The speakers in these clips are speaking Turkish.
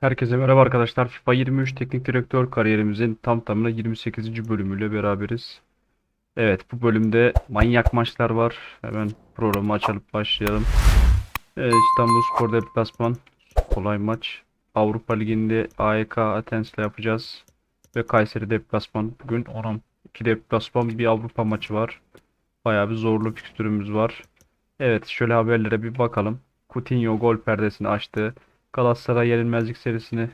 Herkese merhaba arkadaşlar. FIFA 23 Teknik Direktör kariyerimizin tam tamına 28. bölümüyle beraberiz. Evet bu bölümde manyak maçlar var. Hemen programı açılıp başlayalım. Evet, İstanbulspor deplasman. Kolay maç. Avrupa Ligi'nde AEK Athens'le yapacağız. Ve Kayseri deplasman. Bugün 12 deplasman bir Avrupa maçı var. Bayağı bir zorlu fikstürümüz var. Evet şöyle haberlere bir bakalım. Coutinho gol perdesini açtı. Galatasaray yenilmezlik serisini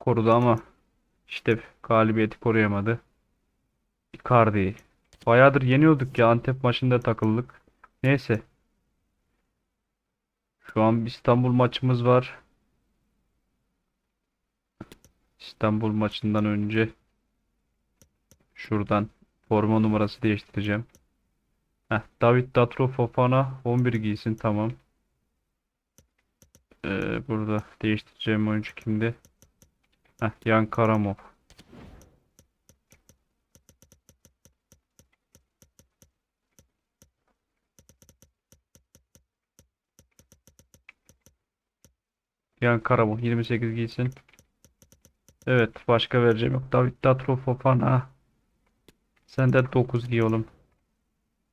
korudu ama işte galibiyeti koruyamadı. Icardi. Bayağıdır yeniyorduk ya Antep maçında takıldık. Neyse. Şu an İstanbul maçımız var. İstanbul maçından önce şuradan forma numarası değiştireceğim. Heh, David Datro Fofana 11 giysin tamam. Ee, burada değiştireceğim oyuncu kimdi? Heh, Yan Karamov. Yan Karamov 28 giysin. Evet başka vereceğim yok. David Datro Fofana. Sen de 9 giy oğlum.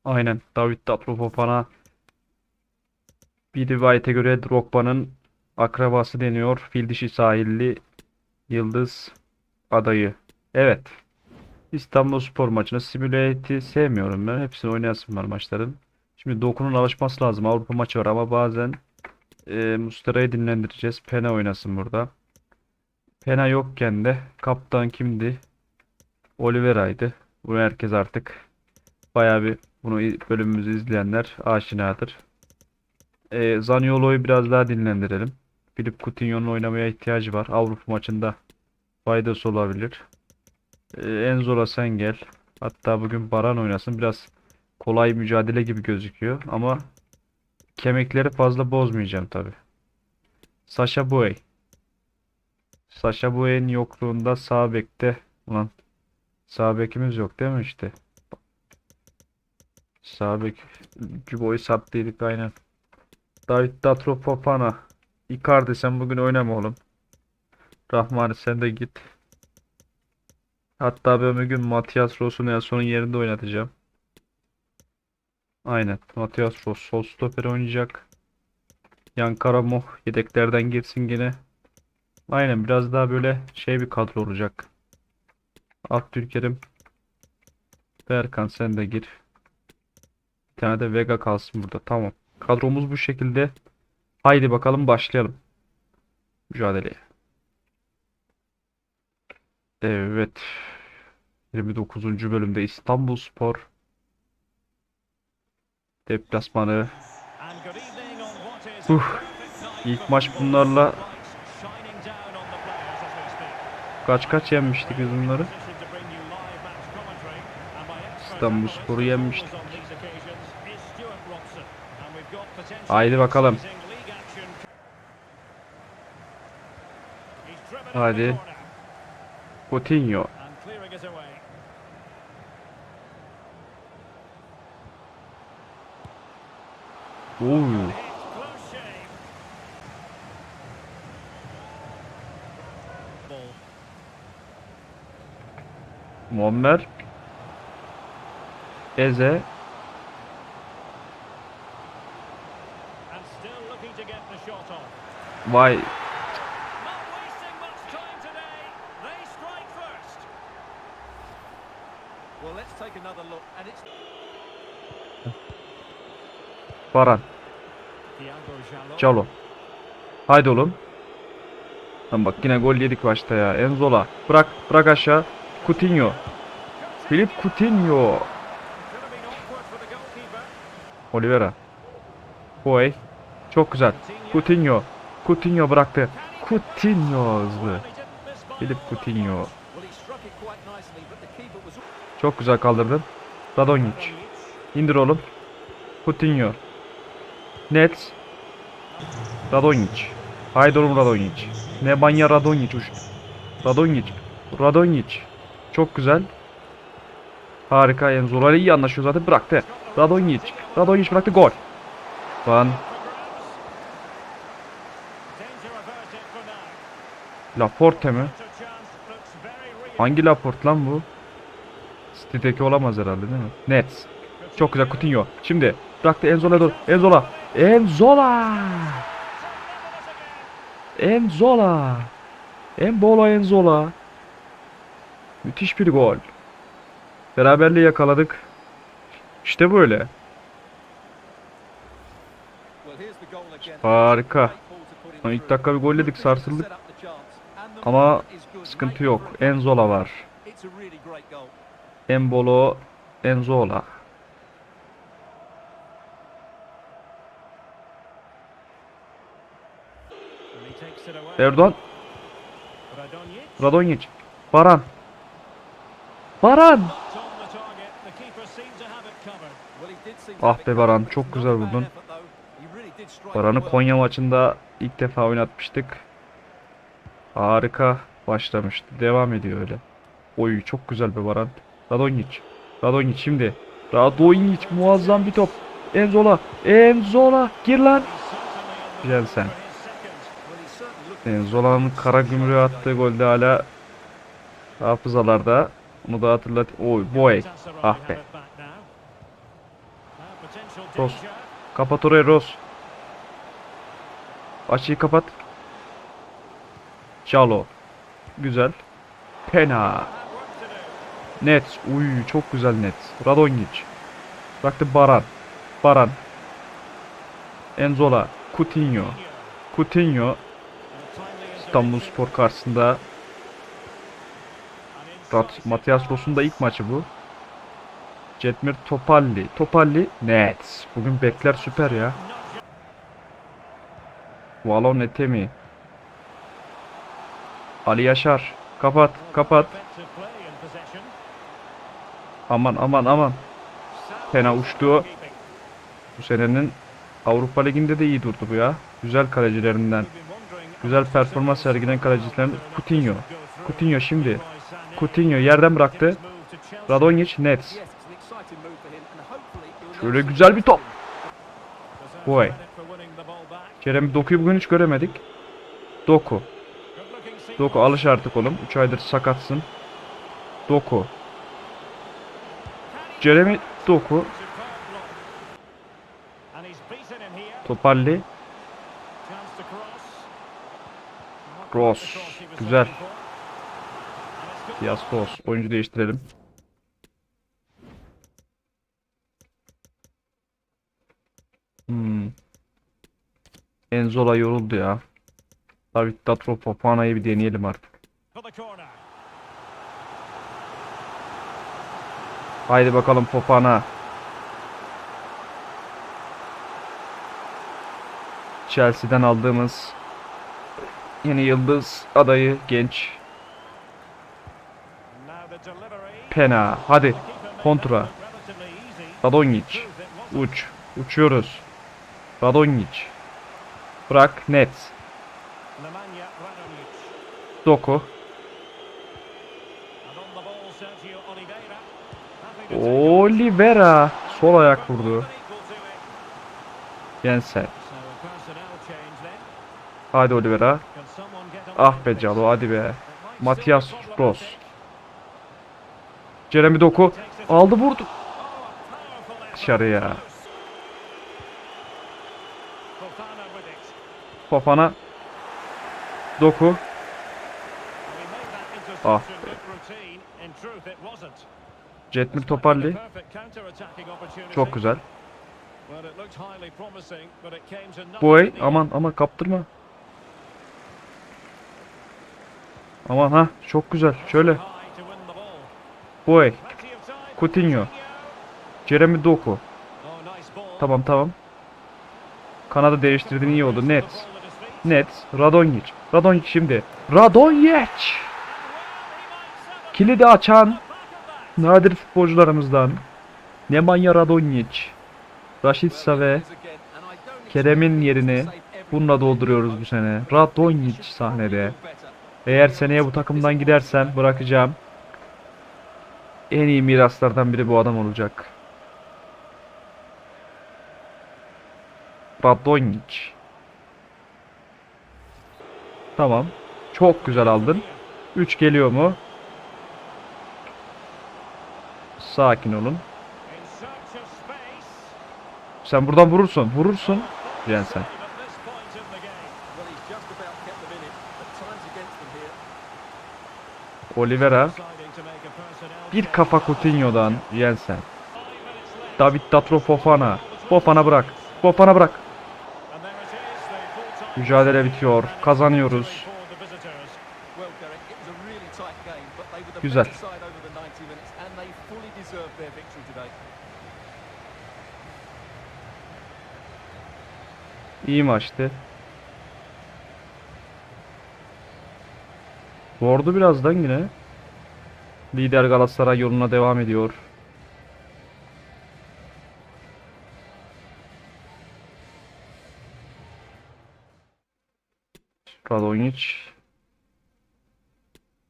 Aynen David Datro Fofana. Bir rivayete göre Drogba'nın akrabası deniyor. Fil dişi sahilli yıldız adayı. Evet. İstanbulspor maçını simülate'i sevmiyorum ben. Hepsini oynayasım var maçların. Şimdi Doku'nun alışması lazım. Avrupa maçı var ama bazen e, Muslera'yı dinlendireceğiz. Pena oynasın burada. Pena yokken de kaptan kimdi? Oliveira'ydı. Bunu herkes artık bayağı bir bunu bölümümüzü izleyenler aşinadır. E, Zaniolo'yu biraz daha dinlendirelim. Philip Coutinho'nun oynamaya ihtiyacı var. Avrupa maçında faydası olabilir. E, Enzola sen gel. Hatta bugün Baran oynasın. Biraz kolay mücadele gibi gözüküyor ama kemikleri fazla bozmayacağım tabi. Sasha Boey. Sasha Boey'in yokluğunda sağ bekte ulan sağ bekimiz yok değil mi işte? Sağ bek Cubo'yu sattıydık aynen. David Datro Fofana. Icardi sen bugün oynama oğlum. Rahmani sen de git. Hatta ben bugün Matias Ross'u Nelson'un yerinde oynatacağım. Aynen. Matias Ross sol stoper oynayacak. Yan Karamoh yedeklerden girsin gene. Aynen biraz daha böyle şey bir kadro olacak. Abdülkerim. Berkan sen de gir. Bir tane de Vega kalsın burada. Tamam. Kadromuz bu şekilde. Haydi bakalım başlayalım. Mücadeleye. Evet. 29. bölümde İstanbulspor deplasmanı. Uh, ilk maç bunlarla kaç kaç yenmiştik biz bunları? İstanbulspor'u yenmiştik. Haydi bakalım. Hadi. Coutinho. Oo. Muammer. Eze. Vay. Baran. Calo. Haydi oğlum. Lan bak yine gol yedik başta ya. Enzola. Bırak. Bırak aşağı. Coutinho. Philip Coutinho. Oliveira. Boy. Çok güzel. Coutinho. Coutinho bıraktı. Coutinho hızlı. Lot. Coutinho. Çok güzel kaldırdın. Radonjic. İndir oğlum. Coutinho. Nets. Radonjic. Haydi oğlum Radonjic. Nemanja Radonjic. Radonjic. Radonjic. Çok güzel. Harika. Enzola ile iyi anlaşıyor zaten. Bıraktı. Radonjic. Radonjic bıraktı. Gol. Now. Laporte mi? Hangi Laporte lan bu? City'deki olamaz herhalde değil mi? Nets. Çok güzel Coutinho. Şimdi bıraktı Enzola'ya doğru. Enzola. Enzola. Enzola. Embola Enzola. Müthiş bir gol. Beraberliği yakaladık. İşte böyle. Harika. Son ilk dakika bir gol yedik, sarsıldık. Ama sıkıntı yok. Enzola var. Embolo Enzola. Erdoğan. Radonjic. Baran. Baran. Ah be Baran, çok güzel vurdun. Baran'ı Konya maçında ilk defa oynatmıştık. Harika başlamıştı. Devam ediyor öyle. Oy çok güzel be Baran. Radonjic. Radonjic şimdi. Radonjic muazzam bir top. Enzola. Enzola. Gir lan. Güzel sen. Enzola'nın kara gümrüğe attığı golde hala hafızalarda. Onu da hatırlat. Oy boy. Ah be. Ross. Kapat orayı Ross. Açıyı kapat. Çalo. Güzel. Pena. Net. Uy çok güzel net. Radonjic. Bıraktı Baran. Baran. Enzola. Coutinho. Coutinho. İstanbul Spor karşısında Matias Ross'un da ilk maçı bu. Cetmir Topalli. Topalli net. Bugün bekler süper ya. Valon Etemi. Ali Yaşar. Kapat, kapat. Aman aman aman. Fena uçtu. Bu senenin Avrupa Ligi'nde de iyi durdu bu ya. Güzel kalecilerinden. Güzel performans sergilen kalecilerinden Coutinho. Coutinho şimdi. Coutinho yerden bıraktı. Radonjic net. Şöyle güzel bir top. Boy. Kerem Doku'yu bugün hiç göremedik. Doku. Doku alış artık oğlum. 3 aydır sakatsın. Doku. Jeremy Doku. Topalli. Ross. Güzel. Diaz Ross. Oyuncu değiştirelim. Hmm. Enzola yoruldu ya. David Datro Fofana'yı bir deneyelim artık. Haydi bakalım Fofana. Chelsea'den aldığımız yeni yıldız adayı genç Pena. Hadi kontra. Radonjic. Uç. Uçuyoruz. Radonjic. Bırak net. Doku. Oliveira. Sol ayak vurdu. Jensen. Hadi Oliveira. Ah be Calo hadi be. Matias Ross. Jeremy Doku. Aldı vurdu. Dışarıya. Fofana. Doku. Ah Jetmir Topalli. Çok güzel. Boy aman aman kaptırma. Aman ha çok güzel. Şöyle. Boy. Coutinho. Jeremy Doku. Tamam tamam. Kanada değiştirdiğin iyi oldu. Net. Net. Radonjic. Radonjic şimdi. Radonjic. Kilidi açan nadir futbolcularımızdan Nemanja Radonjic. Rashica ve Kerem'in yerini bununla dolduruyoruz bu sene. Radonjic sahnede. Eğer seneye bu takımdan gidersem bırakacağım. En iyi miraslardan biri bu adam olacak. Radonjic. Tamam. Çok güzel aldın. 3 geliyor mu? Sakin olun. Sen buradan vurursun. Vurursun. Jensen. Oliveira. Deciding to make a personnel Bir kafa Coutinho'dan Jensen. David Datro Fofana. Fofana bırak. Fofana bırak. Mücadele bitiyor. Kazanıyoruz. for the visitors. Zordu birazdan yine. Lider Galatasaray yoluna devam ediyor. Radonjic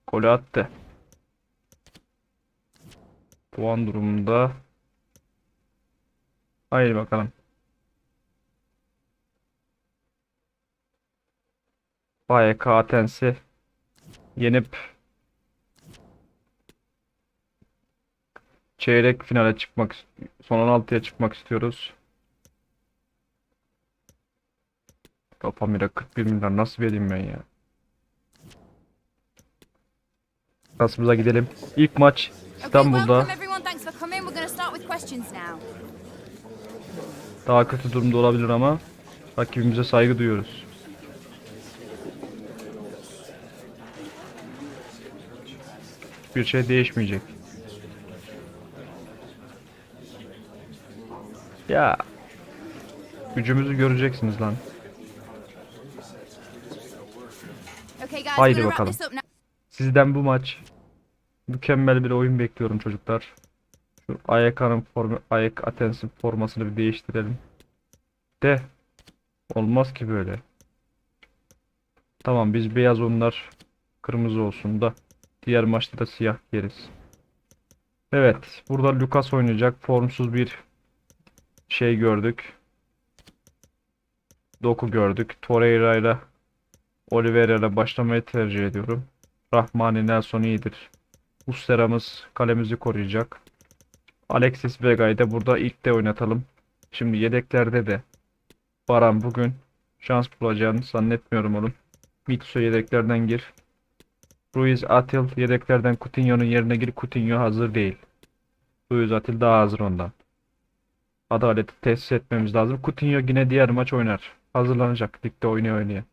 golü attı. Puan durumunda. Haydi bakalım. AYK Athens'i yenip çeyrek finale çıkmak son 16'ya çıkmak istiyoruz. Kafamıra 41 milyar nasıl vereyim ben ya? Kasımıza gidelim. İlk maç İstanbul'da. Daha kötü durumda olabilir ama rakibimize saygı duyuyoruz. Bir şey değişmeyecek. Ya gücümüzü göreceksiniz lan. Haydi bakalım. Sizden bu maç mükemmel bir oyun bekliyorum çocuklar. Şu AYK'nın forma, AYK Athens'in formasını bir değiştirelim. De olmaz ki böyle. Tamam biz beyaz onlar kırmızı olsun da diğer maçta da siyah yeriz. Evet, burada Lucas oynayacak. Formsuz bir şey gördük. Doku gördük. Torreira ile Oliveira ile başlamayı tercih ediyorum. Rahmani Nelson iyidir. Uslera'mız kalemizi koruyacak. Alexis Vega'yı da burada ilk de oynatalım. Şimdi yedeklerde de Baran bugün şans bulacağını zannetmiyorum oğlum. Mitsu yedeklerden gir. Ruiz Atil yedeklerden Coutinho'nun yerine gir. Coutinho hazır değil. Ruiz Atil daha hazır ondan. Adaleti tesis etmemiz lazım. Coutinho yine diğer maç oynar. Hazırlanacak. Ligde oynaya oynaya.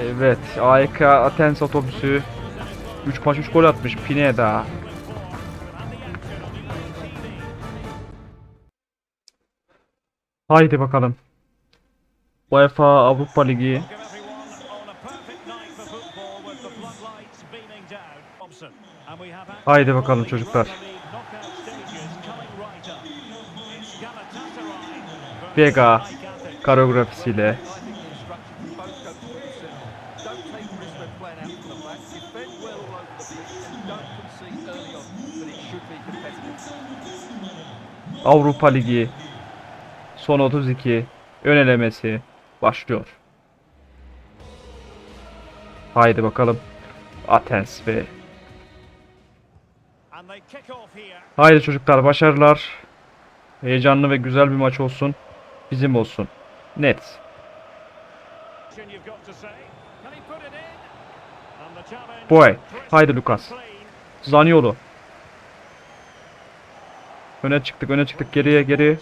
Evet. AEK Athens otobüsü 3 maç 3 gol atmış Pineda. Haydi bakalım. UEFA Avrupa Ligi Haydi bakalım çocuklar. Vega koreografisiyle. Avrupa Ligi son 32 ön elemesi başlıyor. Haydi bakalım. Athens ve Haydi çocuklar başarılar. Heyecanlı ve güzel bir maç olsun. Bizim olsun. Net. Boy. Haydi Lucas. Zaniolo. Öne çıktık, öne çıktık. Geriye, geri.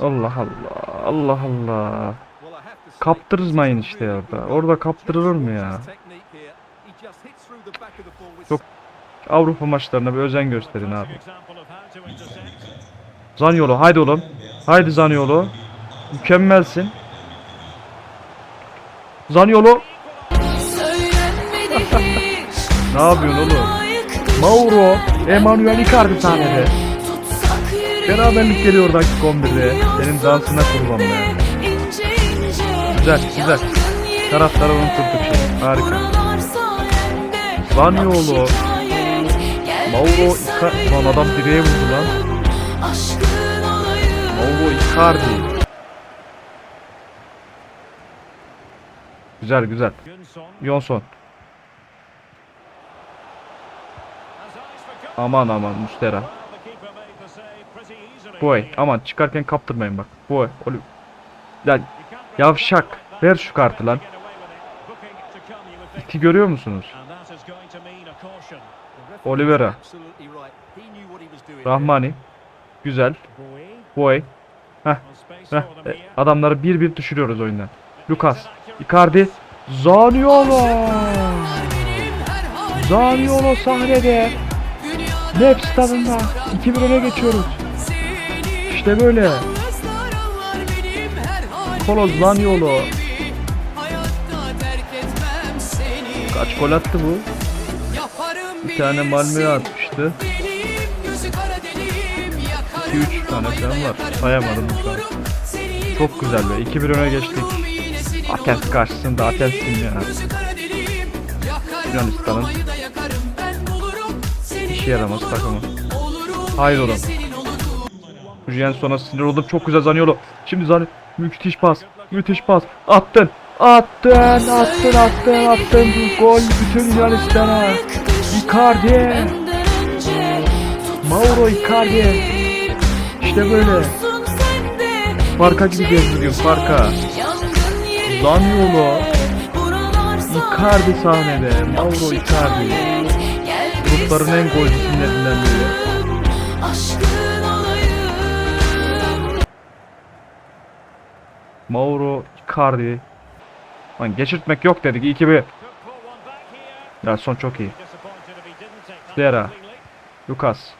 Allah Allah. Allah Allah. Kaptırmayın işte orada. Orada kaptırılır mı ya? Çok Avrupa maçlarına bir özen gösterin abi. Zaniolo haydi oğlum. Haydi Zaniolo. Mükemmelsin. Hiç. Ne yapıyorsun oğlum? Mauro, Emanuel Icardi sahnede. Beraberlik geliyor dakika 11'de. Senin dansına kurban be. Güzel, güzel. Taraftarı unutturduk şimdi. Harika. Şikayet. Gel Mauro Icardi. Lan adam direğe vurdu lan. Mauro Icardi. Güzel güzel. Goal. Aman aman Mustera. Boy aman çıkarken kaptırmayın bak. Boy. Oli- Lan yavşak. Ver şu kartı lan. İti görüyor musunuz? And that is going to mean a caution. The referee Oliveira. was absolutely right. He knew what he was doing there. Rahmani. Güzel. Boy. Heh, them e, adamları bir bir düşürüyoruz oyundan. Lucas. Icardi. Zaniolo. Zaniolo sahnede. Nep stadında. 2-1 öne geçiyoruz. İşte böyle. Kolo Zaniolo. Hayatta terk etmem seni Kaç gol attı bu? Bir tane Malmö'ye atmıştı. Benim gözü kara delim Yakarım 2-3 tane falan var. Sayamadım bulurum seni Çok güzel be. 2-1 öne geçtik. Olurum. karşısında Athens'in ya. Yunanistan'ın İşe yaramaz takımı. Olurum Jens sonra sinir oldum. Çok güzel Zaniolo. Şimdi Zani müthiş pas. Müthiş pas. Attın. Attın. Attın. Attın. Attın. Gol bütün Yunanistan'a. Icardi. Mauro Icardi. İşte böyle. Farka gideceğiz bugün. Farka. Zaniolo. Icardi sahnede. Mauro Icardi. Grupların en gol isimlerinden biri. Mauro Icardi. Lan geçirtmek yok dedik. 2-1. Could pull one back here. Ya son çok iyi. Completely. Lucas.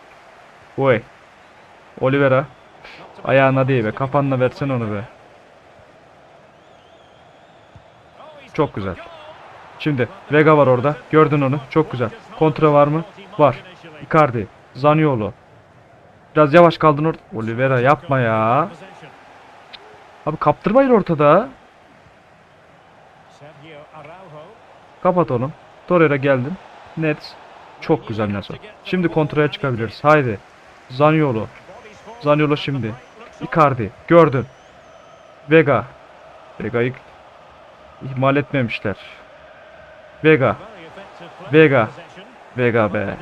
Boy. Oliveira. Ayağına değil be. Kafanla versen onu be. Çok güzel. Şimdi Vega var orada. Gördün onu. Çok güzel. Kontra var mı? Var. Icardi. Zaniolo. Biraz yavaş kaldın orada. Oliveira yapma ya. Abi kaptırmayın ortada. Kapat onu. Torreira geldin. Net. Çok güzel Nelson. Şimdi kontraya çıkabiliriz. Haydi. Zaniolo. Zaniolo şimdi. Icardi. Gördün. Vega. Vega'yı ihmal etmemişler. Vega. Vega. Vega be.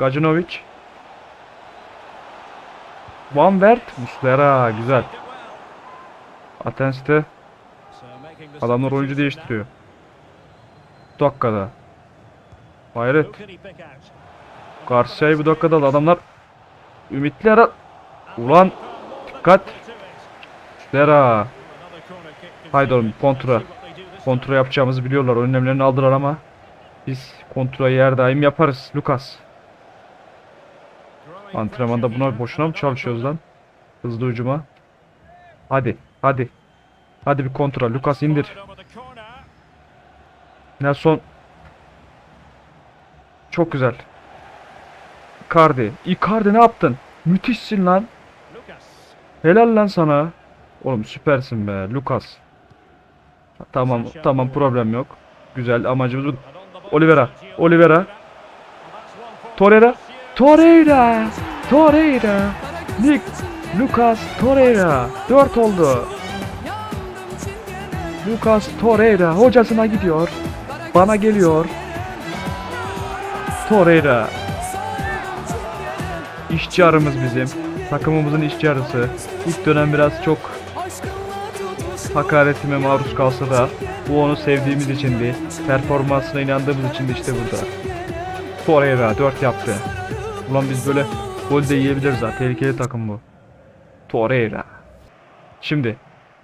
Danger Van Wert. Muslera. Güzel. The adamlar oyuncu değiştiriyor. Bu dakikada. Hayret. Garcia'yı bu dakikada adamlar ümitli ara. Ulan dikkat. Muslera. Haydi oğlum kontra. Kontra yapacağımızı biliyorlar. Önlemlerini aldılar ama biz kontrayı her daim yaparız. Lucas. Antrenmanda buna boşuna mı çalışıyoruz lan? Hızlı hücuma. Hadi. Hadi. Hadi bir kontra. Lucas indir. Nelson. Çok güzel. Icardi. Icardi ne yaptın? Müthişsin lan. Helal lan sana. Oğlum süpersin be. Lucas. Tamam tamam problem yok. Güzel amacımız bu. One for Torreira. Torreira. Torreira. Nick. Lucas Torreira. 4 oldu. Lucas Torreira hocasına gidiyor. Bana geliyor. Torreira. İşçi arımız bizim. Takımımızın işçi arısı. İlk dönem biraz çok hakaretime maruz kalsa da bu onu sevdiğimiz içindi. Performansına inandığımız içindi işte burada. Torreira 4 yaptı. Ulan biz böyle gol de yiyebiliriz ha. Tehlikeli takım bu. Torreira. Şimdi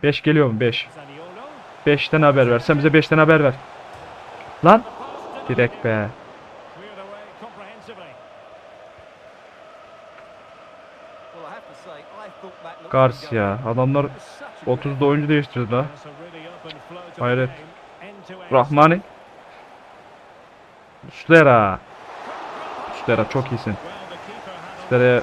5 geliyor mu? 5. Zaniolo. 5'ten haber ver. Sen bize 5'ten haber ver. Lan. Direkt be. Garcia. Adamlar It was such a 30'da oyuncu değiştirdi la. That's a really open flow to the Hayret. Rahmani. Muslera. Muslera çok iyisin. Line.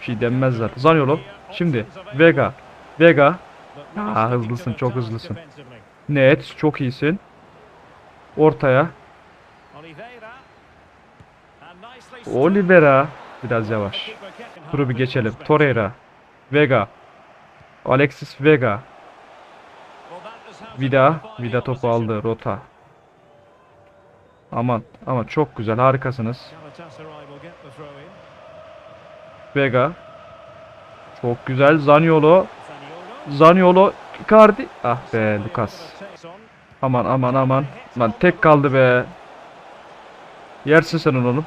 bir şey denmezler. Zaniolo. Şimdi Vega. Vega. Aa, hızlısın, çok hızlısın. Net. Çok iyisin. Ortaya. Oliveira. Biraz yavaş. Turu bir geçelim. Torreira. Vega. Alexis Vega. Vida. Vida topu aldı. Rota. Aman. Ama çok güzel. Harikasınız. Vega. Çok güzel. Zaniolo. Zaniolo. Icardi. Ah be Lucas. Aman aman aman. Lan tek kaldı be. Yersin sen oğlum.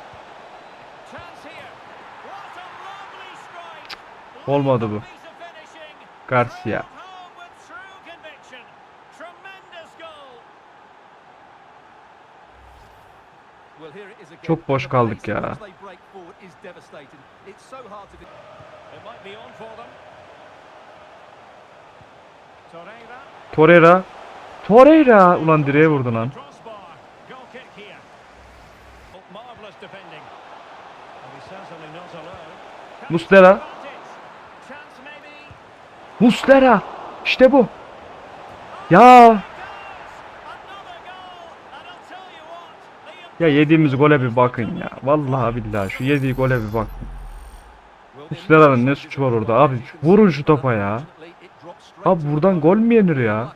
Olmadı bu. Garcia. Be on for them. Torreira. Torreira. Ulan direğe vurdu lan. Crossbar. Goal kick here. Oh, Ya yediğimiz gole bir bakın ya. Vallahi billahi şu yediği gole bir bak. Muslera'nın ne suçu var orada abi? Vurun şu topa ya. Abi buradan gol mü yenir ya?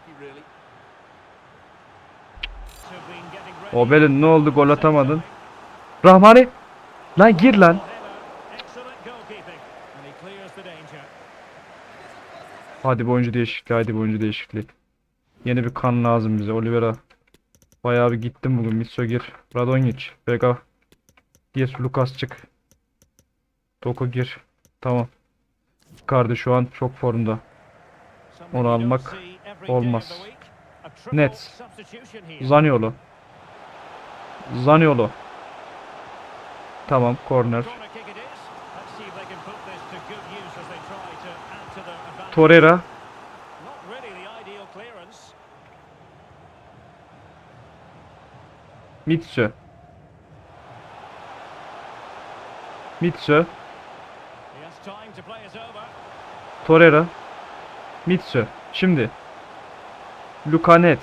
Obel'in ne oldu gol atamadın? Rahmani. Lan gir lan. Hadi bir oyuncu değişikliği, hadi bir oyuncu değişikliği. Yeni bir kan lazım bize. Oliveira. Bayağı bir gittim bugün. Mitso gir. Radonjic. Vega. Gir. Lucas çık. Doku gir. Tamam. Icardi şu an çok formda. Onu almak olmaz. here. Zaniolo. Zaniolo. Tamam. Corner. Corner Mitsu. Mitsu. Torreira. Mitsu. Şimdi. Lukanet.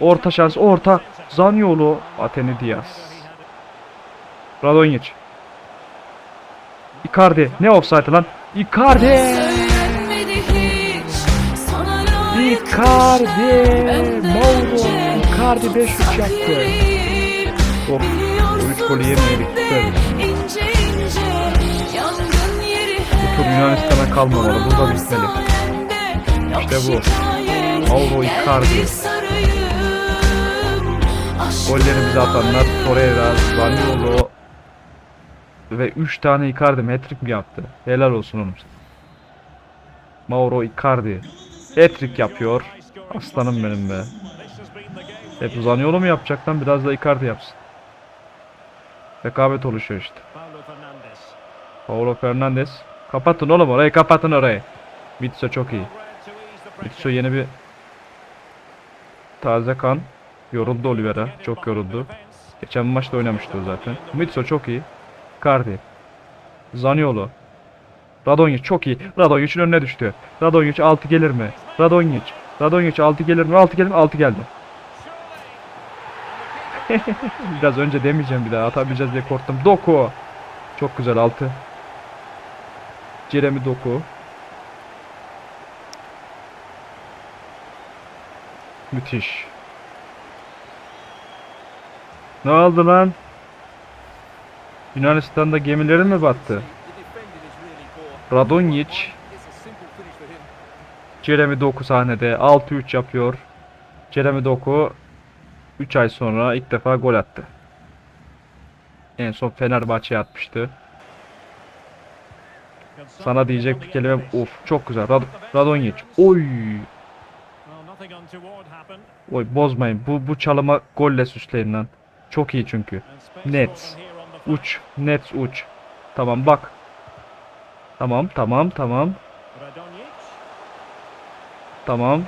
Orta şans. Orta. Zaniolo. Ateni Diaz. Radonjic. Icardi. Ne offside lan? Icardi. Icardi. Mauro. Icardi 5-3 tutsak yaptı. Biliyorsun 13 golü yemeyelim. Bu tur Yunanistan'a kalmamalı. Burada bitmeli. İşte bu. Mauro Icardi. Gollerimizi atanlar Torreira, Zaniolo ve 3 tane Icardi hat-trick mi yaptı? Helal olsun onun. Mauro Icardi hat-trick yapıyor. Aslanım benim be. Hep Zaniolo mu yapacak lan? Biraz da Icardi yapsın. Rekabet oluşuyor işte. Paulo Fernandes. Kapatın oğlum orayı kapatın orayı. Mitso çok iyi. Mitso yeni bir taze kan. Yoruldu Oliveira. Çok yoruldu. Geçen maçta oynamıştı o zaten. Mitso çok iyi. Icardi. Zaniolo. Radonjic çok iyi. Radonjic'in önüne düştü. Radonjic 6 gelir mi? Radonjic. Radonjic 6 gelir mi? 6 gelir mi? 6 geldi. Biraz önce demeyeceğim bir daha atabileceğiz diye korktum. Doku. Çok güzel 6. Jeremy Doku. Müthiş. Ne oldu lan? Yunanistan'da gemilerin mi battı? Radonjic. Jeremy Doku sahnede 6-3 yapıyor. Jeremy Doku 3 ay sonra ilk defa gol attı. En son Fenerbahçe'ye atmıştı. Sana diyecek bir kelime of çok güzel. Rad Radonjic. Oy. Oy bozmayın. Bu bu çalıma golle süsleyin lan. Çok iyi çünkü. Flank. Uç. Net uç. Tamam bak. Tamam tamam tamam. Tamam.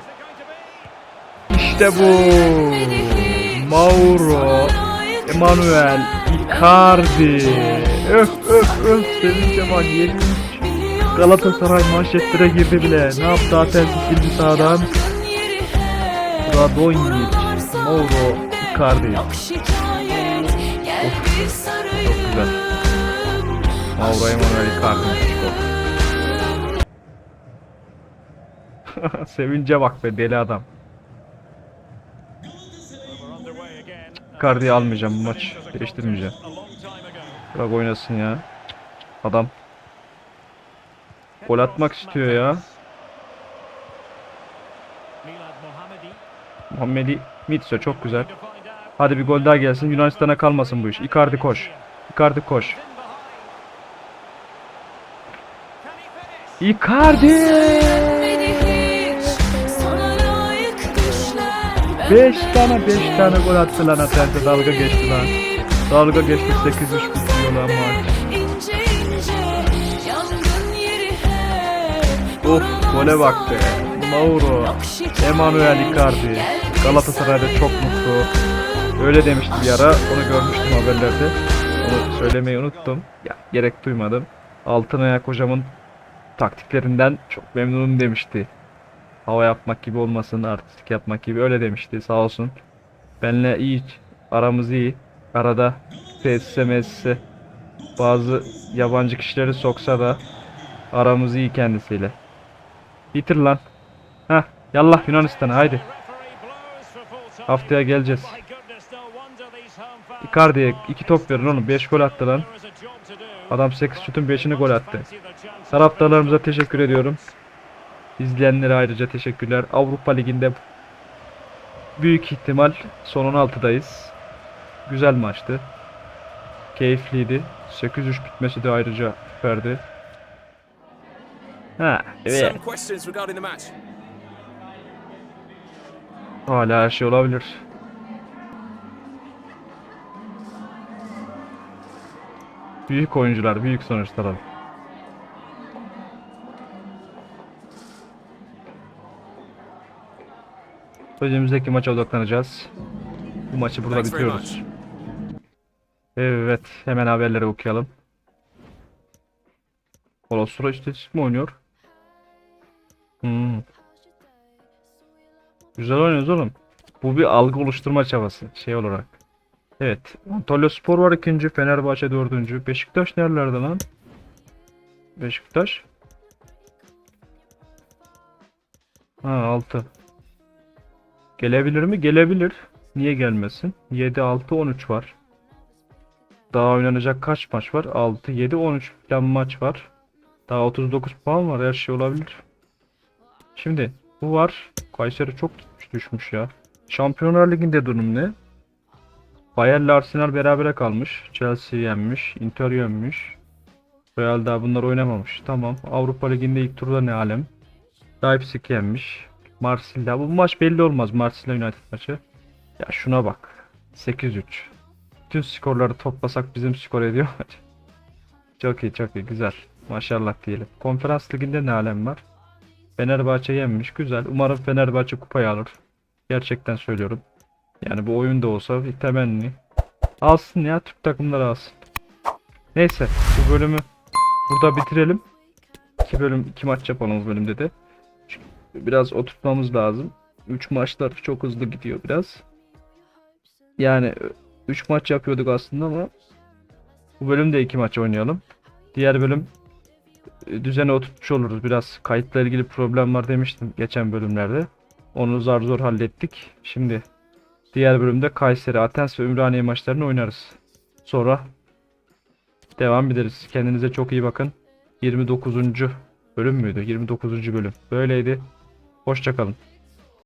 İşte bu. Mauro. Emanuel. Icardi. Öf öf öf. Sevince bak yeni. Galatasaray manşetlere girdi bile. Ne yaptı Atensi sildi sağdan. Radonjic. Mauro. Icardi. Bir sarayım güzel. Mauro Emanuel Icardi. Sevince bak be deli adam. Icardi'yi almayacağım bu maç. Değiştirmeyeceğim. Bırak oynasın ya. Adam gol atmak istiyor ya. Muhammedi Mitso çok güzel. Hadi bir gol daha gelsin. Yunanistan'a kalmasın bu iş. Icardi koş. Icardi koş. Icardi! 5 tane 5 tane gol attı lan Atalanta dalga geçti lan. Dalga geçti 8-3 bitiyor lan maç. Of gole bak be. Mauro. Emanuel Icardi. Galatasaray'da çok mutlu. Öyle demişti bir ara. Onu görmüştüm haberlerde. Onu söylemeyi unuttum. Ya, gerek duymadım. Altın Ayak hocamın taktiklerinden çok memnunum demişti. Hava yapmak gibi olmasın, artistik yapmak gibi öyle demişti sağ olsun. Benle iyi, aramız iyi. Arada tesise mesise bazı yabancı kişileri soksa da aramız iyi kendisiyle. Bitir lan. Heh, yallah Yunanistan'a haydi. Haftaya geleceğiz. Icardi'ye iki top verin oğlum. 5 gol attı lan. Adam 8 şutun 5'ini gol attı. Taraftarlarımıza teşekkür ediyorum. İzleyenlere ayrıca teşekkürler. Avrupa Ligi'nde büyük ihtimal son 16'dayız. Güzel maçtı. Keyifliydi. 8-3 bitmesi de ayrıca süperdi. Ha, evet. Hala her şey olabilir. Büyük oyuncular, büyük sonuçlar Önümüzdeki maça odaklanacağız. Bu maçı burada bitiriyoruz. Evet, hemen haberleri okuyalım. Kolostra istatistik mi oynuyor? Hmm. Güzel oynuyoruz oğlum. Bu bir algı oluşturma çabası şey olarak. Evet. Antalya Spor var ikinci. Fenerbahçe dördüncü. Beşiktaş nerelerde lan? Beşiktaş. Ha 6. Gelebilir mi? Gelebilir. Niye gelmesin? 7, 6, 13 var. Daha oynanacak kaç maç var? 6, 7, 13 falan maç var. Daha 39 puan var. Her şey olabilir. Şimdi bu var. Kayseri çok düşmüş ya. Şampiyonlar Ligi'nde durum ne? Bayern'le Arsenal berabere kalmış. Chelsea yenmiş. Inter yenmiş. Real daha bunlar oynamamış. Tamam. Avrupa Ligi'nde ilk turda ne alem? Leipzig yenmiş. Marsilya. Bu maç belli olmaz. Marsilya United maçı. Ya şuna bak. 8-3. Bütün skorları toplasak bizim skor ediyor. çok iyi çok iyi. Güzel. Maşallah diyelim. Konferans Ligi'nde ne alem var? Fenerbahçe yenmiş. Güzel. Umarım Fenerbahçe kupayı alır. Gerçekten söylüyorum. Yani bu oyun da olsa bir temenni. Alsın ya Türk takımları alsın. Neyse bu bölümü burada bitirelim. İki bölüm iki maç yapalım bu bölümde de. Biraz oturtmamız lazım. 3 maçlar çok hızlı gidiyor biraz. Yani 3 maç yapıyorduk aslında ama bu bölümde 2 maç oynayalım. Diğer bölüm e, düzene oturtmuş oluruz. Biraz kayıtla ilgili problem var demiştim geçen bölümlerde. Onu zar zor hallettik. Şimdi diğer bölümde Kayseri, Atens ve Ümraniye maçlarını oynarız. Sonra devam ederiz. Kendinize çok iyi bakın. 29. bölüm müydü? 29. bölüm. Böyleydi. Hoşçakalın.